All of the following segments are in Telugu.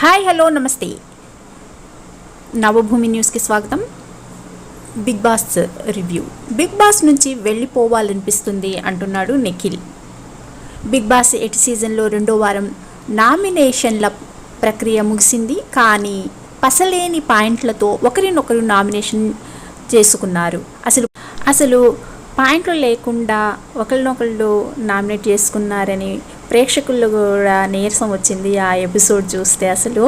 హాయ్ హలో నమస్తే. నవభూమి న్యూస్కి స్వాగతం. Bigg Boss review. Bigg Boss నుంచి వెళ్ళిపోవాలనిపిస్తుంది అంటున్నాడు నిఖిల్. బిగ్ బాస్ ఎయిట్ సీజన్లో రెండో వారం నామినేషన్ల ప్రక్రియ ముగిసింది. కానీ పసలేని పాయింట్లతో ఒకరినొకరు నామినేషన్ చేసుకున్నారు. అసలు అసలు పాయింట్లు లేకుండా ఒకరినొకళ్ళు నామినేట్ చేసుకున్నారని ప్రేక్షకుల్లో కూడా నీరసం వచ్చింది ఆ ఎపిసోడ్ చూస్తే అసలు.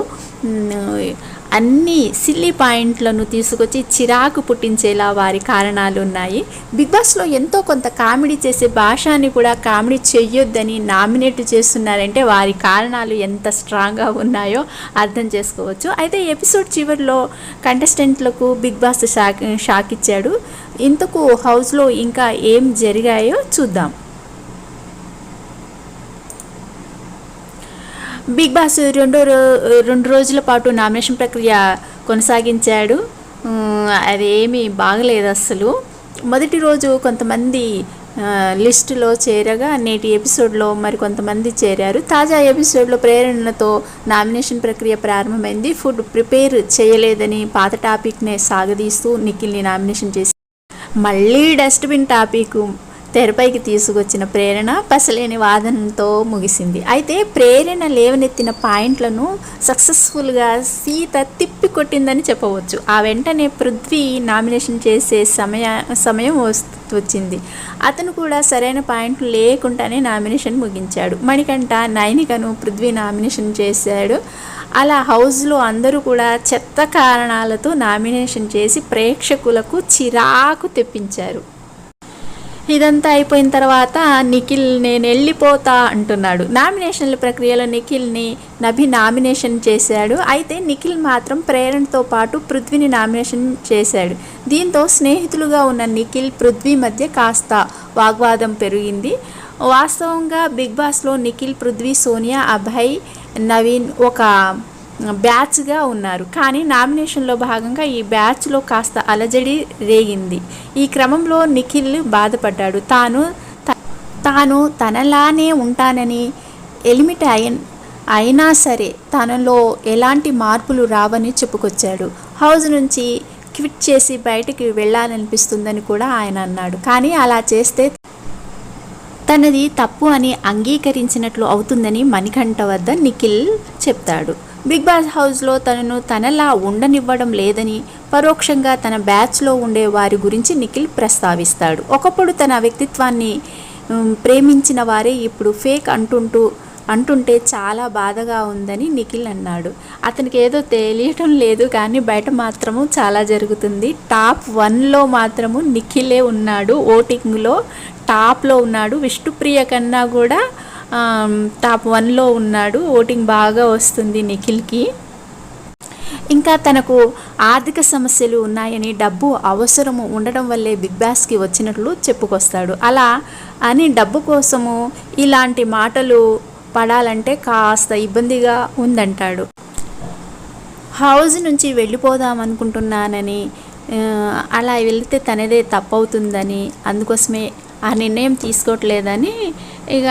అన్ని సిల్లీ పాయింట్లను తీసుకొచ్చి చిరాకు పుట్టించేలా వారి కారణాలు ఉన్నాయి. బిగ్ బాస్లో ఎంతో కొంత కామెడీ చేసే భాషని కూడా కామెడీ చెయ్యొద్దని నామినేట్ చేస్తున్నారంటే వారి కారణాలు ఎంత స్ట్రాంగ్గా ఉన్నాయో అర్థం చేసుకోవచ్చు. అయితే ఎపిసోడ్ చివరిలో కంటెస్టెంట్లకు బిగ్ బాస్ షాక్ షాక్ ఇచ్చాడు ఇంతకు హౌస్లో ఇంకా ఏం జరిగాయో చూద్దాం. బిగ్ బాస్ రెండో రో రెండు రోజుల పాటు నామినేషన్ ప్రక్రియ కొనసాగించాడు. అదేమీ బాగలేదు అస్సలు. మొదటి రోజు కొంతమంది లిస్టులో చేరగా నేటి ఎపిసోడ్లో మరి కొంతమంది చేరారు. తాజా ఎపిసోడ్లో ప్రేరణతో నామినేషన్ ప్రక్రియ ప్రారంభమైంది. ఫుడ్ ప్రిపేర్ చేయలేదని పాత టాపిక్నే సాగదీస్తూ నిఖిల్ని నామినేషన్ చేసి మళ్ళీ డస్ట్బిన్ టాపిక్ తెరపైకి తీసుకొచ్చిన ప్రేరణ పసలేని వాదనతో ముగిసింది. అయితే ప్రేరణ లేవనెత్తిన పాయింట్లను సక్సెస్ఫుల్గా సీత తిప్పి కొట్టిందని చెప్పవచ్చు. ఆ వెంటనే పృథ్వీ నామినేషన్ చేసే సమయ సమయం వచ్చింది. అతను కూడా సరైన పాయింట్లు లేకుండానే నామినేషన్ ముగించాడు. మణికంఠ నైనికను పృథ్వీ నామినేషన్ చేశాడు. అలా హౌస్లో అందరూ కూడా చెత్త కారణాలతో నామినేషన్ చేసి ప్రేక్షకులకు చిరాకు తెప్పించారు. ఇదంతా అయిపోయిన తర్వాత నిఖిల్ నేను వెళ్ళిపోతా అంటున్నాడు. నామినేషన్ల ప్రక్రియలో నిఖిల్ని నభి నామినేషన్ చేశాడు. అయితే నిఖిల్ మాత్రం ప్రేరణతో పాటు పృథ్వీని నామినేషన్ చేశాడు. దీంతో స్నేహితులుగా ఉన్న నిఖిల్ పృథ్వీ మధ్య కాస్త వాగ్వాదం పెరిగింది. వాస్తవంగా బిగ్ బాస్లో నిఖిల్ పృథ్వీ సోనియా అభయ్ నవీన్ ఒక బ్యాచ్గా ఉన్నారు. కానీ నామినేషన్లో భాగంగా ఈ బ్యాచ్లో కాస్త అలజడి రేగింది. ఈ క్రమంలో నిఖిల్ బాధపడ్డాడు. తాను తాను తనలానే ఉంటానని ఎలిమిట్ అయిన అయినా సరే తనలో ఎలాంటి మార్పులు రావని చెప్పుకొచ్చాడు. హౌస్ నుంచి క్విట్ చేసి బయటికి వెళ్ళాలనిపిస్తుందని కూడా ఆయన అన్నాడు. కానీ అలా చేస్తే తనది తప్పు అని అంగీకరించినట్లు అవుతుందని మణికంఠ వద్ద నిఖిల్ చెప్తాడు. బిగ్ బాస్ హౌస్లో తనను తనలా ఉండనివ్వడం లేదని పరోక్షంగా తన బ్యాచ్లో ఉండే వారి గురించి నిఖిల్ ప్రస్తావిస్తాడు. ఒకప్పుడు తన వ్యక్తిత్వాన్ని ప్రేమించిన వారే ఇప్పుడు ఫేక్ అంటుంటూ అంటుంటే చాలా బాధగా ఉందని నిఖిల్ అన్నాడు. అతనికి ఏదో తెలియటం లేదు కానీ బయట మాత్రము చాలా జరుగుతుంది. టాప్ వన్లో మాత్రము నిఖిలే ఉన్నాడు. ఓటింగ్లో టాప్లో ఉన్నాడు. విష్ణుప్రియ కన్నా కూడా టాప్ వన్లో ఉన్నాడు. ఓటింగ్ బాగా వస్తుంది నిఖిల్కి. ఇంకా తనకు ఆర్థిక సమస్యలు ఉన్నాయని డబ్బు అవసరము ఉండడం వల్లే బిగ్ బాస్కి వచ్చినట్లు చెప్పుకొస్తాడు. అలా అని డబ్బు కోసము ఇలాంటి మాటలు పడాలంటే కాస్త ఇబ్బందిగా ఉందంటాడు. హౌస్ నుంచి వెళ్ళిపోదాం అనుకుంటున్నానని అలా వెళితే తనదే తప్పవుతుందని అందుకోసమే ఆ నిర్ణయం తీసుకోవట్లేదని ఇక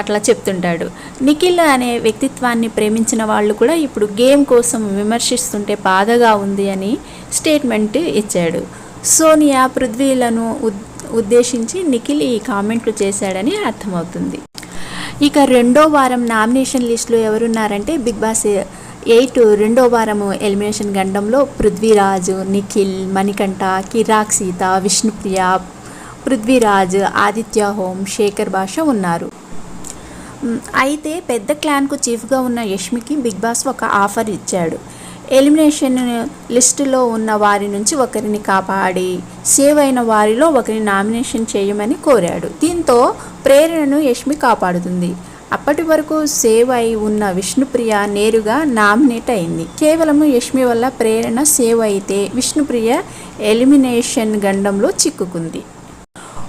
అట్లా చెప్తుంటాడు. నిఖిల్ అనే వ్యక్తిత్వాన్ని ప్రేమించిన వాళ్ళు కూడా ఇప్పుడు గేమ్ కోసం విమర్శిస్తుంటే బాధగా ఉంది అని స్టేట్మెంట్ ఇచ్చాడు. సోనియా పృథ్వీలను ఉద్ ఉద్దేశించి నిఖిల్ ఈ కామెంట్లు చేశాడని అర్థమవుతుంది. ఇక రెండో వారం నామినేషన్ లిస్టులో ఎవరున్నారంటే బిగ్ బాస్ ఎయిట్ రెండో వారము ఎలిమినేషన్ గండంలో పృథ్వీరాజు నిఖిల్ మణికంఠ కిరాక్ సీత విష్ణుప్రియ పృథ్వీరాజ్ ఆదిత్య హోమ్ శేఖర్ భాష ఉన్నారు. అయితే పెద్ద క్లాన్కు చీఫ్గా ఉన్న యష్మికి బిగ్ బాస్ ఒక ఆఫర్ ఇచ్చాడు. ఎలిమినేషన్ లిస్టులో ఉన్న వారి నుంచి ఒకరిని కాపాడి సేవ్ అయిన వారిలో ఒకరిని నామినేషన్ చేయమని కోరాడు. దీంతో ప్రేరణను యష్మి కాపాడుతుంది. అప్పటి వరకు సేవ్ అయి ఉన్న విష్ణుప్రియ నేరుగా నామినేట్ అయింది. కేవలం యష్మి వల్ల ప్రేరణ సేవ్ అయితే విష్ణుప్రియ ఎలిమినేషన్ గండంలో చిక్కుకుంది.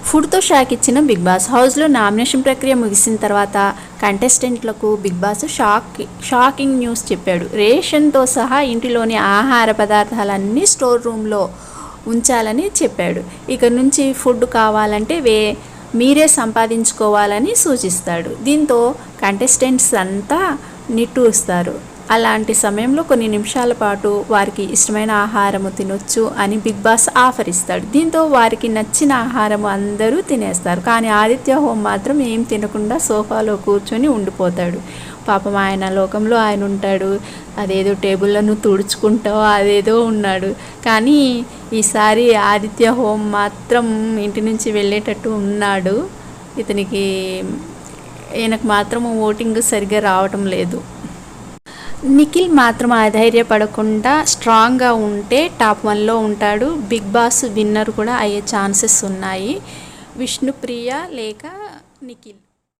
ఫుడ్తో షాక్ ఇచ్చిన బిగ్ బాస్. హౌస్లో నామినేషన్ ప్రక్రియ ముగిసిన తర్వాత కంటెస్టెంట్లకు Bigg Boss shock shocking news చెప్పాడు. రేషన్తో సహా ఇంటిలోని ఆహార పదార్థాలన్నీ స్టోర్ రూమ్లో ఉంచాలని చెప్పాడు. ఇక నుంచి ఫుడ్ కావాలంటే వే మీరే సంపాదించుకోవాలని సూచిస్తాడు. దీంతో కంటెస్టెంట్స్ అంతా నిట్టూరుస్తారు. అలాంటి సమయంలో కొన్ని నిమిషాల పాటు వారికి ఇష్టమైన ఆహారము తినొచ్చు అని బిగ్ బాస్ ఆఫర్ ఇస్తాడు దీంతో వారికి నచ్చిన ఆహారం అందరూ తినేస్తారు. కానీ ఆదిత్య హోమ్ మాత్రం ఏం తినకుండా సోఫాలో కూర్చొని ఉండిపోతాడు. పాపం ఆయన లోకంలో ఆయన ఉంటాడు. అదేదో టేబుల్లను తుడుచుకుంటావు అదేదో ఉన్నాడు. కానీ ఈసారి ఆదిత్య హోమ్ మాత్రం ఇంటి నుంచి వెళ్ళేటట్టు ఉన్నాడు. ఇతనికి ఈయనకు మాత్రం ఓటింగ్ సరిగ్గా రావటం లేదు. నిఖిల్ మాత్రం అధైర్యపడకుండా స్ట్రాంగ్గా ఉంటే టాప్ వన్లో ఉంటాడు. బిగ్ బాస్ విన్నర్ కూడా అయ్యే ఛాన్సెస్ ఉన్నాయి. విష్ణుప్రియ లేక నిఖిల్.